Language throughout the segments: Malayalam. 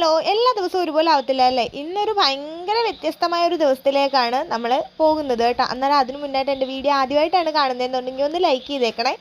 ഹലോ എല്ലാ ദിവസവും ഒരുപോലെ ആവത്തില്ല അല്ലേ? ഇന്നൊരു ഭയങ്കര വ്യത്യസ്തമായ ഒരു ദിവസത്തിലേക്കാണ് നമ്മൾ പോകുന്നത് കേട്ടോ. അന്നേരം അതിന് മുന്നായിട്ട് എന്റെ വീഡിയോ ആദ്യമായിട്ടാണ് കാണുന്നതെന്നുണ്ടെങ്കിൽ ഒന്ന് ലൈക്ക് ചെയ്തേക്കണേ.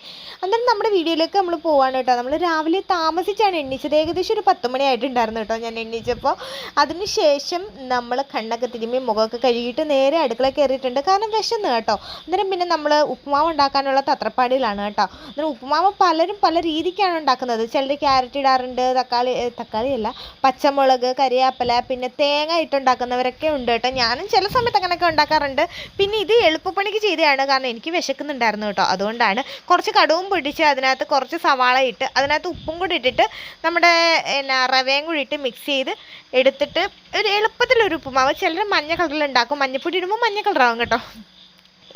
അന്നേരം നമ്മുടെ വീഡിയോയിലേക്ക് നമ്മൾ പോവാണ് കേട്ടോ. നമ്മൾ രാവിലെ താമസിച്ചാണ് എണ്ണീച്ചത് ഏകദേശം ഒരു പത്ത് മണിയായിട്ടുണ്ടായിരുന്നു കേട്ടോ ഞാൻ എണ്ണീച്ചപ്പോൾ അതിന് ശേഷം നമ്മൾ കണ്ണൊക്കെ തിരുമ്മി മുഖമൊക്കെ കഴുകിയിട്ട് നേരെ അടുക്കള കയറിയിട്ടുണ്ട്. കാരണം വിശന്ന് കേട്ടോ. അന്നേരം പിന്നെ നമ്മൾ ഉപ്പുമാവ് ഉണ്ടാക്കാനുള്ള തത്രപ്പാടിയിലാണ് കേട്ടോ. അന്നേരം ഉപ്പുമാവ് പലരും പല രീതിക്കാണ് ഉണ്ടാക്കുന്നത്. ചിലർ ക്യാരറ്റ് ഇടാറുണ്ട് തക്കാളി തക്കാളിയല്ല തക്കാളിയല്ല പച്ചമുളക് കരിയാപ്പില പിന്നെ തേങ്ങ ഇട്ടുണ്ടാക്കുന്നവരൊക്കെ ഉണ്ട് കേട്ടോ. ഞാനും ചില സമയത്ത് അങ്ങനെയൊക്കെ ഉണ്ടാക്കാറുണ്ട്. പിന്നെ ഇത് എളുപ്പപ്പണിക്ക് ചെയ്തതാണ്. കാരണം എനിക്ക് വിശക്കുന്നുണ്ടായിരുന്നു കേട്ടോ. അതുകൊണ്ടാണ് കുറച്ച് കടവും പിടിച്ച് അതിനകത്ത് കുറച്ച് സവാള ഇട്ട് അതിനകത്ത് ഉപ്പും കൂടി ഇട്ടിട്ട് നമ്മുടെ എന്നാ റവയും കൂടി ഇട്ട് മിക്സ് ചെയ്ത് എടുത്തിട്ട് ഒരു എളുപ്പത്തിലൊരു ഉപ്പുമാവ്. ചിലർ മഞ്ഞ കളറിൽ ഉണ്ടാക്കും. മഞ്ഞപ്പൊടി ഇടുമ്പോൾ മഞ്ഞ കളറാവും കേട്ടോ.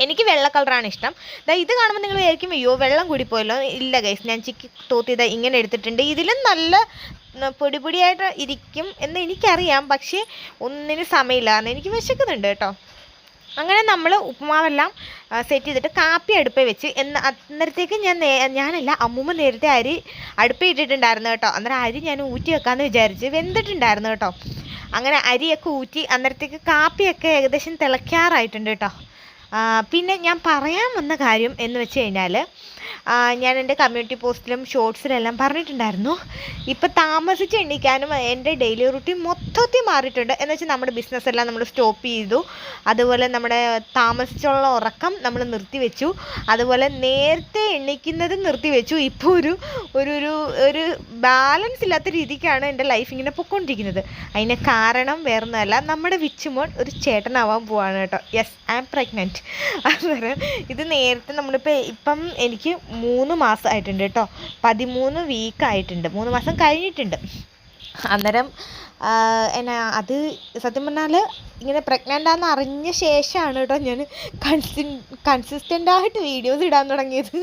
എനിക്ക് വെള്ള കളറാണ് ഇഷ്ടം. ദാ ഇത് കാണുമ്പോൾ നിങ്ങൾ വിചാരിക്കും അയ്യോ വെള്ളം കൂടി പോയല്ലോ ഇല്ല ഗൈസ് ഞാൻ ചിക്കി തോത്തിയത് ഇങ്ങനെ എടുത്തിട്ടുണ്ട്. ഇതിലും നല്ല പൊടി പൊടിയായിട്ട് ഇരിക്കും എന്ന് എനിക്കറിയാം. പക്ഷേ ഒന്നിനും സമയമില്ല എന്ന് എനിക്ക് വിശക്കുന്നുണ്ട് കേട്ടോ. അങ്ങനെ നമ്മൾ ഉപ്പുമാവെല്ലാം സെറ്റ് ചെയ്തിട്ട് കാപ്പി അടുപ്പേ വെച്ച്. എന്ന് അന്നേരത്തേക്ക് ഞാൻ നേ ഞാനല്ല അമ്മൂമ്മ നേരത്തെ അരി അടുപ്പേ ഇട്ടിട്ടുണ്ടായിരുന്നു കേട്ടോ. അന്നേരം അരി ഞാൻ ഊറ്റി വെക്കാമെന്ന് വിചാരിച്ച് വെന്തിട്ടുണ്ടായിരുന്നു കേട്ടോ. അങ്ങനെ അരിയൊക്കെ ഊറ്റി അന്നേരത്തേക്ക് കാപ്പിയൊക്കെ ഏകദേശം തിളയ്ക്കാറായിട്ടുണ്ട് കേട്ടോ. പിന്നെ ഞാൻ പറയാൻ വന്ന കാര്യം എന്ന് വെച്ച് കഴിഞ്ഞാൽ ഞാൻ എന്റെ കമ്മ്യൂണിറ്റി പോസ്റ്റിലും ഷോർട്സിലെല്ലാം പറഞ്ഞിട്ടുണ്ടായിരുന്നു. ഇപ്പം താമസിച്ച് എണ്ണിക്കാനും എന്റെ ഡെയിലി റുട്ടീൻ മൊത്തത്തിൽ മാറിയിട്ടുണ്ട്. എന്ന് വെച്ചാൽ നമ്മുടെ ബിസിനസ് എല്ലാം നമ്മൾ സ്റ്റോപ്പ് ചെയ്തു. അതുപോലെ നമ്മുടെ താമസിച്ചുള്ള ഉറക്കം നമ്മൾ നിർത്തിവെച്ചു അതുപോലെ നേരത്തെ എണ്ണിക്കുന്നതും നിർത്തിവെച്ചു ഇപ്പോൾ ഒരു ഒരു ഒരു ഒരു ബാലൻസ് ഇല്ലാത്ത രീതിക്കാണ് എന്റെ ലൈഫ് ഇങ്ങനെ പൊയ്ക്കൊണ്ടിരിക്കുന്നത്. അതിന് കാരണം വേറൊന്നുമല്ല നമ്മുടെ വിച്ചുമോൻ ഒരു ചേട്ടനാവാൻ പോവാണ് കേട്ടോ. യെസ് ഐ ആം പ്രഗ്നന്റ് അന്നേരം ഇത് നേരത്തെ നമ്മളിപ്പോൾ ഇപ്പം എനിക്ക് മൂന്ന് മാസം ആയിട്ടുണ്ട് കേട്ടോ പതിമൂന്ന് വീക്ക് ആയിട്ടുണ്ട്. മൂന്ന് മാസം കഴിഞ്ഞിട്ടുണ്ട്. അന്നേരം എന്നാ അത് സത്യം പറഞ്ഞാൽ ഇങ്ങനെ പ്രഗ്നന്റ് ആണെന്ന് അറിഞ്ഞ ശേഷമാണ് കേട്ടോ ഞാൻ കൺസി കൺസിസ്റ്റന്റ് ആയിട്ട് വീഡിയോസ് ഇടാൻ തുടങ്ങിയത്.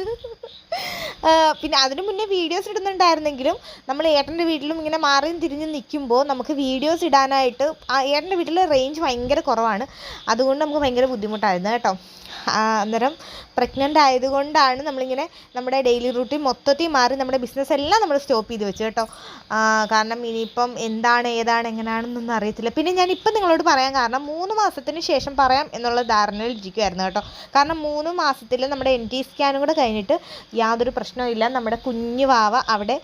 പിന്നെ അതിനു മുന്നേ വീഡിയോസ് ഇടുന്നുണ്ടായിരുന്നെങ്കിലും നമ്മൾ ഏട്ടന്റെ വീട്ടിലും ഇങ്ങനെ മാറിയും തിരിഞ്ഞും നിൽക്കുമ്പോൾ നമുക്ക് വീഡിയോസ് ഇടാനായിട്ട് ഏട്ടന്റെ വീട്ടിൽ റേഞ്ച് ഭയങ്കര കുറവാണ്. അതുകൊണ്ട് നമുക്ക് ഭയങ്കര ബുദ്ധിമുട്ടായിരുന്നു കേട്ടോ. അന്നേരം പ്രഗ്നന്റ് ആയതുകൊണ്ടാണ് നമ്മളിങ്ങനെ നമ്മുടെ ഡെയിലി റൂട്ടീൻ മൊത്തത്തിൽ മാറി നമ്മുടെ ബിസിനസ് എല്ലാം നമ്മൾ സ്റ്റോപ്പ് ചെയ്ത് വെച്ചു കേട്ടോ. കാരണം ഇനിയിപ്പം എന്താണ് ഏതാണ് എങ്ങനെയാണെന്നൊന്നും അറിയത്തില്ല. പിന്നെ ഞാൻ ഇപ്പം നിങ്ങളോട് പറയാൻ കാരണം മൂന്ന് മാസത്തിന് ശേഷം പറയാം എന്നുള്ള ധാരണയിൽ ഇരിക്കുമായിരുന്നു കേട്ടോ. കാരണം മൂന്ന് മാസത്തിൽ നമ്മുടെ എൻ ടി സ്കാനും കൂടെ കഴിഞ്ഞിട്ട് യാതൊരു പ്രശ്നവുമില്ല നമ്മുടെ കുഞ്ഞു വാവ അവിടെ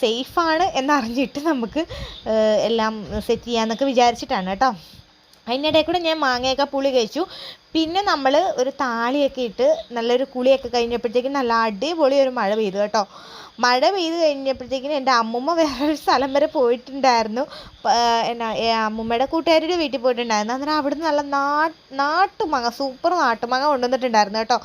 സേഫാണ് എന്നറിഞ്ഞിട്ട് നമുക്ക് എല്ലാം സെറ്റ് ചെയ്യാമെന്നൊക്കെ വിചാരിച്ചിട്ടാണ് കേട്ടോ. അതിനിടയിൽ കൂടെ ഞാൻ മാങ്ങയൊക്കെ പുളി കഴിച്ചു. പിന്നെ നമ്മൾ ഒരു താളിയൊക്കെ ഇട്ട് നല്ലൊരു കുളിയൊക്കെ കഴിഞ്ഞപ്പോഴത്തേക്കും നല്ല അടിപൊളി ഒരു മഴ പെയ്തു കേട്ടോ. മഴ പെയ്ത് കഴിഞ്ഞപ്പോഴത്തേക്കിനും എന്റെ അമ്മൂമ്മ വേറൊരു സ്ഥലം വരെ പോയിട്ടുണ്ടായിരുന്നു. എന്നാ അമ്മൂമ്മയുടെ കൂട്ടുകാരുടെ വീട്ടിൽ പോയിട്ടുണ്ടായിരുന്നു. അന്നേരം അവിടുന്ന് നല്ല നാ നാട്ടുമാങ്ങ സൂപ്പർ നാട്ടുമാങ്ങ കൊണ്ടുവന്നിട്ടുണ്ടായിരുന്നു കേട്ടോ.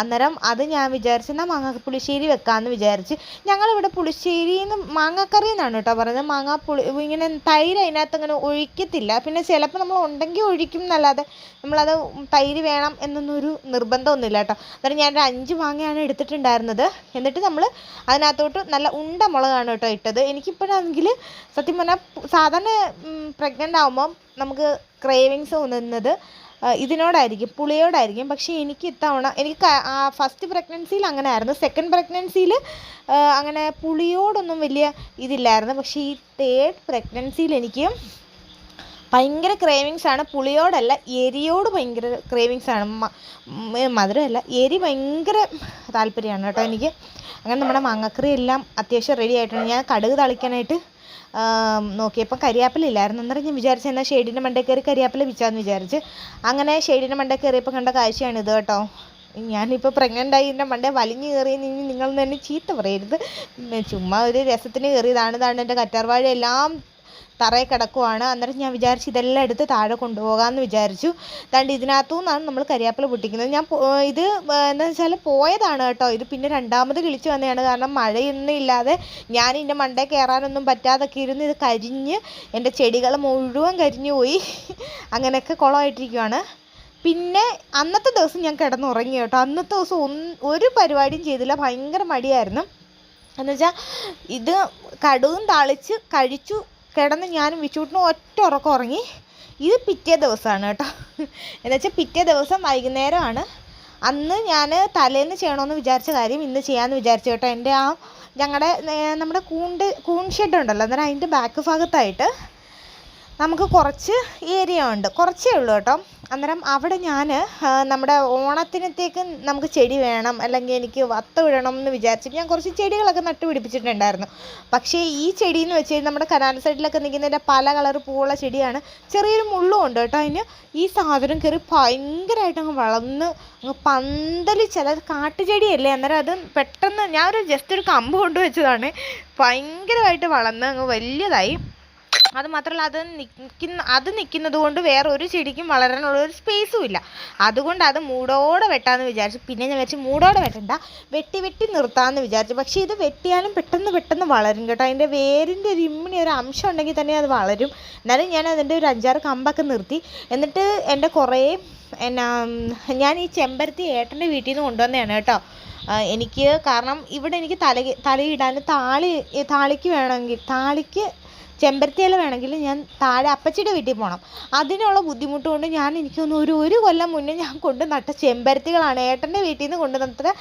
അന്നേരം അത് ഞാൻ വിചാരിച്ചു എന്നാൽ മാങ്ങ പുളിശ്ശേരി വെക്കാമെന്ന് വിചാരിച്ച് ഞങ്ങളിവിടെ പുളിശ്ശേരിന്ന് മാങ്ങാക്കറി എന്നാണ് കേട്ടോ പറയുന്നത്. മാങ്ങ പുളി ഇങ്ങനെ തൈര് അതിനകത്ത് അങ്ങനെ ഒഴിക്കത്തില്ല. പിന്നെ ചിലപ്പോൾ നമ്മൾ ഉണ്ടെങ്കിൽ ഒഴിക്കും എന്നല്ലാതെ നമ്മളത് തൈര് വേണം എന്നൊന്നും ഒരു നിർബന്ധമൊന്നുമില്ല കേട്ടോ. അന്നേരം ഞാനൊരു അഞ്ച് മാങ്ങയാണ് എടുത്തിട്ടുണ്ടായിരുന്നത്. എന്നിട്ട് നമ്മൾ അതിനകത്തോട്ട് നല്ല ഉണ്ട മുളകാണ് കേട്ടോ ഇട്ടത്. എനിക്കിപ്പോഴാണെങ്കിൽ സത്യം പറഞ്ഞാൽ സാധാരണ പ്രഗ്നന്റ് ആകുമ്പം നമുക്ക് ക്രേവിങ്സ് തോന്നുന്നത് ഇതിനോടായിരിക്കും പുളിയോടായിരിക്കും. പക്ഷേ എനിക്ക് ഇത്തവണ എനിക്ക് ഫസ്റ്റ് പ്രഗ്നൻസിയിൽ അങ്ങനെ ആയിരുന്നു സെക്കൻഡ് പ്രഗ്നൻസിയിൽ അങ്ങനെ പുളിയോടൊന്നും വലിയ ഇതില്ലായിരുന്നു. പക്ഷേ ഈ തേർഡ് പ്രഗ്നൻസിയിൽ എനിക്ക് ഭയങ്കര ക്രേവിങ്സ് ആണ്. പുളിയോടല്ല എരിയോട് ഭയങ്കര ക്രേവിങ്സ് ആണ്. മധുരമല്ല എരി ഭയങ്കര താല്പര്യമാണ് കേട്ടോ എനിക്ക്. അങ്ങനെ നമ്മുടെ മാങ്ങക്കറി എല്ലാം അത്യാവശ്യം റെഡി ആയിട്ടുണ്ട്. ഞാൻ കടുക് തളിക്കാനായിട്ട് നോക്കിയപ്പോൾ കരിയാപ്പില ഇല്ലായിരുന്നു. അന്നേരം ഞാൻ വിചാരിച്ചു എന്നാൽ ഷെയ്ഡിന്റെ മണ്ടേ കയറി കരിയാപ്പില പിച്ചാന്ന് വിചാരിച്ച്. അങ്ങനെ ഷെയ്ഡിന്റെ മണ്ടേ കയറിയപ്പോൾ കണ്ട കാഴ്ചയാണ് ഇത് കേട്ടോ. ഞാനിപ്പോൾ പ്രഗ്നന്റ് ആയി എന്റെ മണ്ടേ വലിഞ്ഞു കയറി ഇനി നിങ്ങൾ തന്നെ ചീത്ത പറയരുത്. ചുമ്മാ ഒരു രസത്തിന് കയറിയതാണ് ഇതാണ് എന്റെ കറ്റാർവാഴ. എല്ലാം തറയിൽ കിടക്കുവാണ്. അന്നേരം ഞാൻ വിചാരിച്ചു ഇതെല്ലാം എടുത്ത് താഴെ കൊണ്ടുപോകാമെന്ന് വിചാരിച്ചു. ദാണ്ട് ഇതിനകത്തു നിന്നാണ് നമ്മൾ കരിയാപ്പില പൊട്ടിക്കുന്നത്. ഞാൻ ഇത് എന്താ വെച്ചാൽ പോയതാണ് കേട്ടോ. ഇത് പിന്നെ രണ്ടാമത് കിളിച്ച് വന്നതാണ്. കാരണം മഴയൊന്നും ഇല്ലാതെ ഞാൻ ഇതിന്റെ മണ്ടേ കയറാനൊന്നും പറ്റാതൊക്കെ ഇരുന്ന് ഇത് കരിഞ്ഞ് എന്റെ ചെടികൾ മുഴുവൻ കരിഞ്ഞു പോയി. അങ്ങനെയൊക്കെ കുളമായിട്ടിരിക്കുവാണ്. പിന്നെ അന്നത്തെ ദിവസം ഞാൻ കിടന്നുറങ്ങി കേട്ടോ. അന്നത്തെ ദിവസം ഒന്ന് ഒരു പരിപാടിയും ചെയ്തില്ല. ഭയങ്കര മടിയായിരുന്നു. എന്നുവെച്ചാൽ ഇത് കടുവും താളിച്ച് കഴിച്ചു കിടന്ന് ഞാനും വിച്ചൂട്ടിനും ഒറ്റ ഉറക്കം ഉറങ്ങി. ഇത് പിറ്റേ ദിവസമാണ് കേട്ടോ. എന്നുവെച്ചാൽ പിറ്റേ ദിവസം വൈകുന്നേരമാണ്. അന്ന് ഞാൻ തലേന്ന് ചെയ്യണമെന്ന് വിചാരിച്ച കാര്യം ഇന്ന് ചെയ്യാമെന്ന് വിചാരിച്ചു കേട്ടോ. എന്റെ ആ ഞങ്ങളുടെ നമ്മുടെ കൂണ്ട് കൂൺ ഷെഡ് ഉണ്ടല്ലോ. അന്നേരം അതിന്റെ ബാക്ക് ഭാഗത്തായിട്ട് നമുക്ക് കുറച്ച് ഏരിയ ഉണ്ട്. കുറച്ചേ ഉള്ളൂ കേട്ടോ. അന്നേരം അവിടെ ഞാൻ നമ്മുടെ ഓണത്തിനത്തേക്ക് നമുക്ക് ചെടി വേണം അല്ലെങ്കിൽ എനിക്ക് വത്ത വിടണം എന്ന് വിചാരിച്ചിട്ട് ഞാൻ കുറച്ച് ചെടികളൊക്കെ നട്ടു പിടിപ്പിച്ചിട്ടുണ്ടായിരുന്നു. പക്ഷേ ഈ ചെടി എന്ന് വെച്ച് നമ്മുടെ കനാൽ സൈഡിലൊക്കെ നിൽക്കുന്നതിന്റെ പല കളർ പൂവുള്ള ചെടിയാണ്. ചെറിയൊരു മുള്ളും ഉണ്ട് കേട്ടോ അതിന്. ഈ സാധനം കയറി ഭയങ്കരമായിട്ട് അങ്ങ് വളർന്ന് അങ്ങ് പന്തലി ചില കാട്ടുചെടിയല്ലേ അന്നേരം അത് പെട്ടെന്ന് ഞാനൊരു ജസ്റ്റ് ഒരു കമ്പ് കൊണ്ടുവച്ചതാണ് ഭയങ്കരമായിട്ട് വളർന്ന് അങ്ങ് വലിയതായി. അത് മാത്രമല്ല അത് നിൽക്കുന്ന അത് നിൽക്കുന്നത് കൊണ്ട് വേറെ ഒരു ചെടിക്കും വളരാനുള്ള ഒരു സ്പേസും ഇല്ല. അതുകൊണ്ട് അത് മൂടോടെ വെട്ടാന്ന് വിചാരിച്ചു. പിന്നെ ഞാൻ വിചാരിച്ചു മൂടോടെ വെട്ടണ്ട വെട്ടി വെട്ടി നിർത്താമെന്ന് വിചാരിച്ചു. പക്ഷേ ഇത് വെട്ടിയാലും പെട്ടെന്ന് പെട്ടെന്ന് വളരും കേട്ടോ. അതിന്റെ വേരിന്റെ ഒരു ഇമ്മിണി ഒരു അംശം ഉണ്ടെങ്കിൽ തന്നെ അത് വളരും. എന്നാലും ഞാൻ അതിന്റെ ഒരു അഞ്ചാറ് കമ്പൊക്കെ നിർത്തി. എന്നിട്ട് എന്റെ കുറേ എന്നാ ഞാൻ ഈ ചെമ്പരത്തി ഏട്ടന്റെ വീട്ടിൽ നിന്ന് കൊണ്ടുവന്നതാണ് കേട്ടോ. എനിക്ക് കാരണം ഇവിടെ എനിക്ക് തല തലയിടാൻ താളി താളിക്ക് വേണമെങ്കിൽ താളിക്ക് ചെമ്പരത്തി ഇല വേണമെങ്കിൽ ഞാൻ താഴെ അപ്പച്ചിയുടെ വീട്ടിൽ പോകണം അതിനുള്ള ബുദ്ധിമുട്ട് കൊണ്ട് ഞാൻ എനിക്കൊന്ന് ഒരു ഒരു കൊല്ലം മുന്നേ ഞാൻ കൊണ്ട് നട്ട ചെമ്പരത്തികളാണ്. ഏട്ടന്റെ വീട്ടിൽ നിന്ന് കൊണ്ട് നട്ട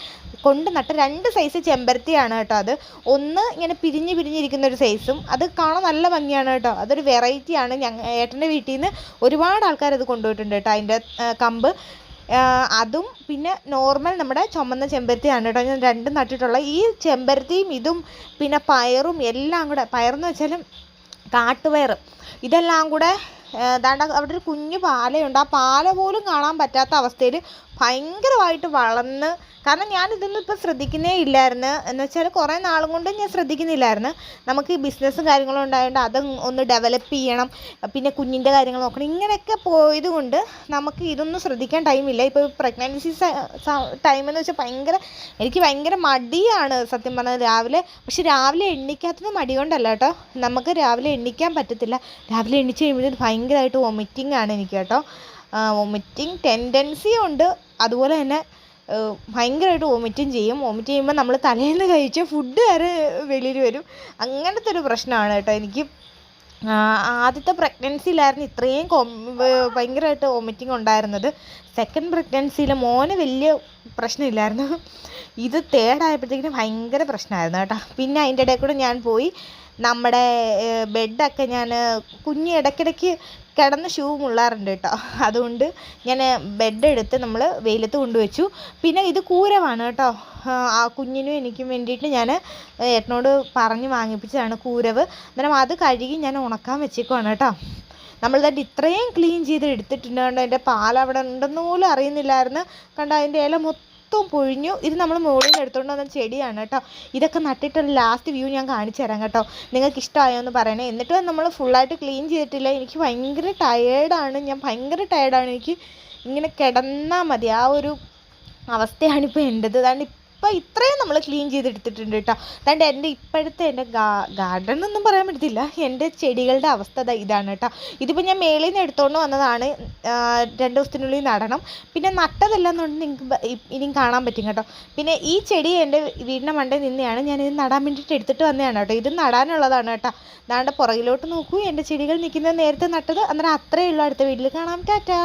കൊണ്ട് നട്ട രണ്ട് സൈസ് ചെമ്പരത്തിയാണ് കേട്ടോ അത്. ഒന്ന് ഇങ്ങനെ പിരിഞ്ഞ് പിരിഞ്ഞിരിക്കുന്ന ഒരു സൈസും അത് കാണാൻ നല്ല ഭംഗിയാണ് കേട്ടോ. അതൊരു വെറൈറ്റിയാണ് ഞങ്ങൾ ഏട്ടന്റെ വീട്ടിൽ നിന്ന് ഒരുപാട് ആൾക്കാർ അത് കൊണ്ടുപോയിട്ടുണ്ട് കേട്ടോ അതിന്റെ കമ്പ്. അതും പിന്നെ നോർമൽ നമ്മുടെ ചുമന്ന ചെമ്പരത്തിയാണ് കേട്ടോ. ഞാൻ രണ്ടും നട്ടിട്ടുള്ള ഈ ചെമ്പരത്തിയും ഇതും പിന്നെ പയറും എല്ലാം കൂടെ പയറെന്ന് വെച്ചാലും കാട്ടുപയർ. ഇതെല്ലാം കൂടെ അവിടെ ഒരു കുഞ്ഞു പാലയുണ്ട്. ആ പാല പോലും കാണാൻ പറ്റാത്ത അവസ്ഥയിൽ ഭയങ്കരമായിട്ട് വളർന്ന് കാരണം ഞാൻ ഇതൊന്നും ഇപ്പോൾ ശ്രദ്ധിക്കുന്നേ ഇല്ലായിരുന്നു. എന്ന് വെച്ചാൽ കുറേ നാളും കൊണ്ട് ഞാൻ ശ്രദ്ധിക്കുന്നില്ലായിരുന്നു. നമുക്ക് ഈ ബിസിനസ്സും കാര്യങ്ങളും ഉണ്ടായതുകൊണ്ട് അത് ഒന്ന് ഡെവലപ്പ് ചെയ്യണം പിന്നെ കുഞ്ഞിന്റെ കാര്യങ്ങൾ നോക്കണം ഇങ്ങനെയൊക്കെ പോയത് കൊണ്ട് നമുക്ക് ഇതൊന്നും ശ്രദ്ധിക്കാൻ ടൈമില്ല ഇപ്പോൾ പ്രഗ്നൻസി ടൈം എന്ന് വെച്ചാൽ ഭയങ്കര എനിക്ക് ഭയങ്കര മടിയാണ് സത്യം പറഞ്ഞാൽ രാവിലെ. പക്ഷെ രാവിലെ എണ്ണിക്കാത്തത് മടി കൊണ്ടല്ല കേട്ടോ. നമുക്ക് രാവിലെ എണ്ണിക്കാൻ പറ്റത്തില്ല. രാവിലെ എണ്ണിച്ച് കഴിയുമ്പോഴത്തേക്ക് ഭയങ്കരമായിട്ട് വൊമിറ്റിംഗ് ആണ് എനിക്ക് കേട്ടോ. വൊമിറ്റിംഗ് ടെൻഡൻസി ഉണ്ട്. അതുപോലെ തന്നെ ഭയങ്കരമായിട്ട് വൊമിറ്റും ചെയ്യും. വൊമിറ്റ് ചെയ്യുമ്പോൾ നമ്മൾ തലേന്ന് കഴിച്ച ഫുഡ് വരെ വെളിയിൽ വരും. അങ്ങനത്തെ ഒരു പ്രശ്നമാണ് കേട്ടോ എനിക്ക്. ആദ്യത്തെ പ്രഗ്നൻസിയിലായിരുന്നു ഇത്രയും ഭയങ്കരമായിട്ട് വൊമിറ്റിംഗ് ഉണ്ടായിരുന്നത്. സെക്കൻഡ് പ്രഗ്നൻസിയിൽ മോന് വലിയ പ്രശ്നമില്ലായിരുന്നു. ഇത് തേർഡ് ആയപ്പോഴത്തേക്കിനും ഭയങ്കര പ്രശ്നമായിരുന്നു കേട്ടോ. പിന്നെ അതിന്റെ ഇടയിൽ കൂടെ ഞാൻ പോയി നമ്മുടെ ബെഡൊക്കെ ഞാൻ കുഞ്ഞ് ഇടയ്ക്കിടയ്ക്ക് കിടന്ന് ഷൂ മുള്ളാറുണ്ട് കേട്ടോ. അതുകൊണ്ട് ഞാൻ ബെഡ് എടുത്ത് നമ്മൾ വെയിലത്ത് കൊണ്ടുവച്ചു. പിന്നെ ഇത് കൂരമാണ് കേട്ടോ. ആ കുഞ്ഞിനും എനിക്കും വേണ്ടിയിട്ട് ഞാൻ ഏട്ടനോട് പറഞ്ഞ് വാങ്ങിപ്പിച്ചതാണ് കൂരവ്. അന്നേരം അത് കഴുകി ഞാൻ ഉണക്കാൻ വെച്ചേക്കുവാണ് കേട്ടോ. നമ്മളിതായിട്ട് ഇത്രയും ക്ലീൻ ചെയ്ത് എടുത്തിട്ടുണ്ട് കണ്ടോ അതിന്റെ പാൽ അവിടെ ഉണ്ടെന്ന് പോലും അറിയുന്നില്ലായിരുന്നു. കണ്ടോ അതിന്റെ ഇല മൊത്തം മൊത്തം പൊഴിഞ്ഞു. ഇത് നമ്മൾ മുകളിൽ നിന്ന് എടുത്തുകൊണ്ട് വന്ന ചെടിയാണ് കേട്ടോ. ഇതൊക്കെ നട്ടിട്ടൊരു ലാസ്റ്റ് വ്യൂ ഞാൻ കാണിച്ചു തരാം കേട്ടോ. നിങ്ങൾക്ക് ഇഷ്ടമായോ എന്ന് പറയണേ. എന്നിട്ട് നമ്മൾ ഫുള്ളായിട്ട് ക്ലീൻ ചെയ്തിട്ടില്ല. എനിക്ക് ഭയങ്കര ടയേർഡാണ് ഞാൻ ഭയങ്കര ടയേർഡാണ് എനിക്ക് ഇങ്ങനെ കിടന്നാൽ മതി. ആ ഒരു അവസ്ഥയാണ് ഇപ്പോൾ എന്റെത് അതാണ് അപ്പോൾ ഇത്രയും നമ്മൾ ക്ലീൻ ചെയ്തെടുത്തിട്ടുണ്ട് കേട്ടോ അതുകൊണ്ട് എന്റെ ഇപ്പോഴത്തെ എന്റെ ഗാർഡൻ എന്നൊന്നും പറയാൻ പറ്റത്തില്ല. എന്റെ ചെടികളുടെ അവസ്ഥ ഇതാണ് കേട്ടോ ഇതിപ്പോൾ ഞാൻ മേളിൽ നിന്ന് എടുത്തുകൊണ്ട് വന്നതാണ് രണ്ട് ദിവസത്തിനുള്ളിൽ നടണം. പിന്നെ നട്ടതെല്ലാം കൊണ്ട് നിങ്ങൾക്ക് ഇനിയും കാണാൻ പറ്റും കേട്ടോ. പിന്നെ ഈ ചെടി എന്റെ വീടിന്റെ മണ്ടയിൽ നിന്നെയാണ് ഞാൻ ഇത് നടാൻ വേണ്ടിയിട്ട് എടുത്തിട്ട് വന്നതാണ് കേട്ടോ ഇത് നടാനുള്ളതാണ് കേട്ടോ അതാണ്ട് പുറകിലോട്ട് നോക്കൂ. എന്റെ ചെടികൾ നിൽക്കുന്നത് നേരത്തെ നട്ടത്. അന്നേരം അത്രയേ ഉള്ളൂ അടുത്ത വീട്ടിൽ കാണാം. ടാറ്റാ.